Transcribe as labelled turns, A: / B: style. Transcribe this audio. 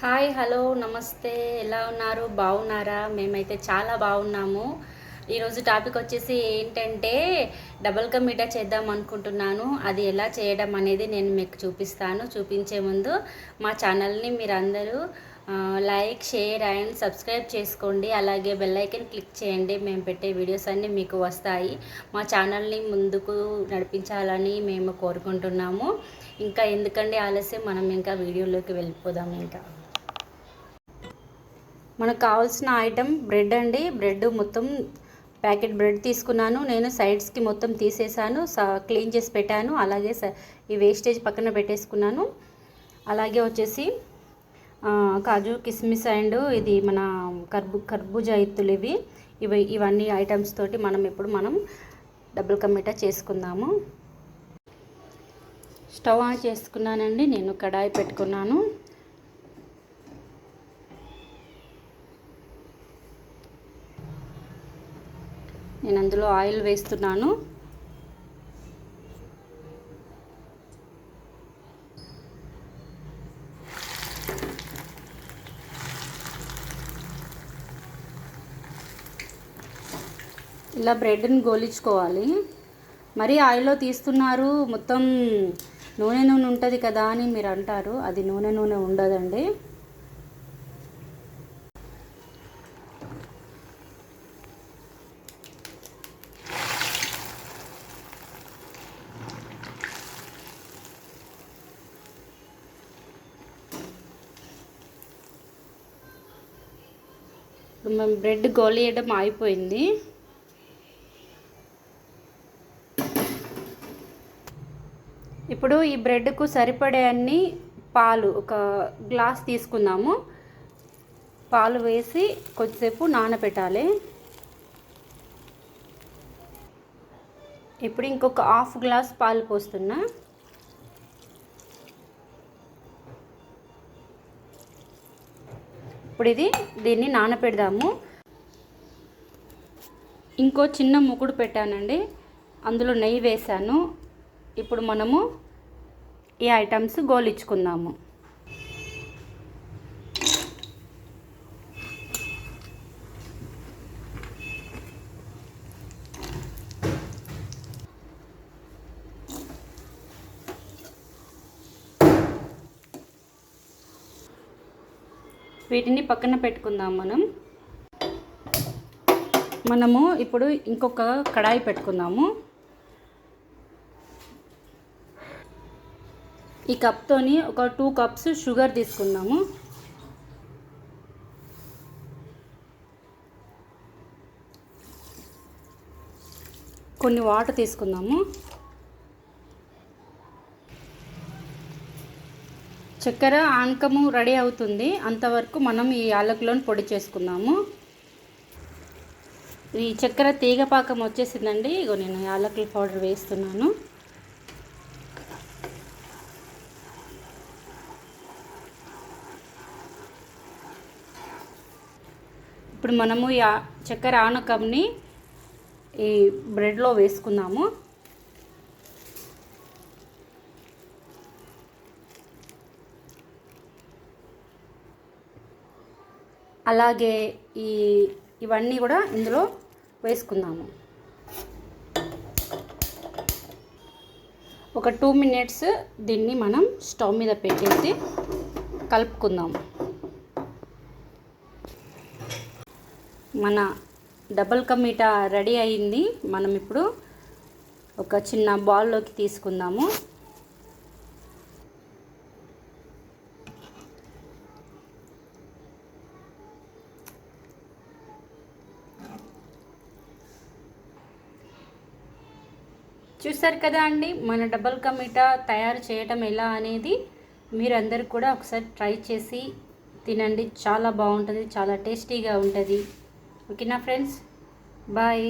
A: Hi hello నమస్తే. ఎలా ఉన్నారు? బాగున్నారా? మేమైతే చాలా బాగున్నాము. ఈరోజు టాపిక్ వచ్చేసి ఏంటంటే డబల్ కా చేద్దాం అనుకుంటున్నాను. అది ఎలా చేయడం అనేది నేను మీకు చూపిస్తాను. చూపించే ముందు మా ఛానల్ని మీరందరూ లైక్ షేర్ అండ్ సబ్స్క్రైబ్ చేసుకోండి. అలాగే బెల్ ఐకన్ క్లిక్ చేయండి. మేము పెట్టే వీడియోస్ అన్నీ మీకు వస్తాయి. మా ఛానల్ని ముందుకు నడిపించాలని మేము కోరుకుంటున్నాము. ఇంకా ఎందుకండి ఆలస్యం? మనం ఇంకా వీడియోలోకి వెళ్ళిపోదాం ఇంకా. మనకు కావాల్సిన ఐటెం బ్రెడ్ అండి. బ్రెడ్ మొత్తం ప్యాకెట్ బ్రెడ్ తీసుకున్నాను. నేను సైడ్స్కి మొత్తం తీసేసాను. క్లీన్ చేసి పెట్టాను. అలాగే స- ఈ వేస్టేజ్ పక్కన పెట్టేసుకున్నాను. అలాగే వచ్చేసి కాజు కిస్మిస్ అండ్ ఇది మన కర్బూ కర్బూజా ఎత్తులు ఇవి. ఇవి ఇవన్నీ ఐటమ్స్ తోటి మనం ఇప్పుడు మనం డబుల్ కమిటా చేసుకుందాము. స్టవ్ ఆన్ చేసుకున్నానండి. నేను కడాయి పెట్టుకున్నాను. నేను అందులో ఆయిల్ వేస్తున్నాను. ఇలా బ్రెడ్ని గోలించుకోవాలి. మరి ఆయిల్లో తీస్తున్నారు. మొత్తం నూనె నూనె ఉంటుంది కదా అని మీరు అంటారు. అది నూనె నూనె ఉండదండి. ఇప్పుడు మేము బ్రెడ్ గోలియడం అయిపోయింది ఇప్పుడు ఈ బ్రెడ్కు సరిపడే అన్ని పాలు ఒక గ్లాస్ తీసుకుందాము. పాలు వేసి కొద్దిసేపు నానబెట్టాలి. ఇప్పుడు ఇంకొక హాఫ్ గ్లాస్ పాలు పోస్తున్నా. ఇప్పుడు ఇది దీన్ని నానపెడదాము. ఇంకో చిన్న ముకుడు పెట్టానండి. అందులో నెయ్యి వేసాను ఇప్పుడు మనము ఈ ఐటమ్స్ గోలిచ్చుకుందాము వీటిని పక్కన పెట్టుకుందాం మనం. మనము ఇప్పుడు ఇంకొక కడాయి పెట్టుకుందాము. ఈ కప్తోని ఒక టూ కప్స్ షుగర్ తీసుకుందాము. కొన్ని వాటర్ తీసుకుందాము. చక్కెర ఆనకము రెడీ అవుతుంది. అంతవరకు మనం ఈ యాలకులను పొడి చేసుకుందాము. ఈ చక్కెర తీగ పాకం వచ్చేసిందండి. ఇగో నేను యాలకుల పౌడర్ వేస్తున్నాను. ఇప్పుడు మనము ఈ ఆ- చక్కెర ఆనకంని ఈ బ్రెడ్లో వేసుకుందాము. అలాగే ఈ ఇవన్నీ కూడా ఇందులో వేసుకుందాము. ఒక టూ మినిట్స్ దీన్ని మనం స్టవ్ మీద పెట్టేసి కలుపుకుందాం. మన డబల్ కమీటా రెడీ అయింది. మనం ఇప్పుడు ఒక చిన్న బౌల్లోకి తీసుకుందాము. చూసారు కదా అండి మన డబల్ కమీటా తయారు చేయటం ఎలా అనేది మీరందరూ కూడా ఒకసారి ట్రై చేసి తినండి. చాలా బాగుంటుంది చాలా టేస్టీగా ఉంటుంది. ఓకేనా ఫ్రెండ్స్? బాయ్.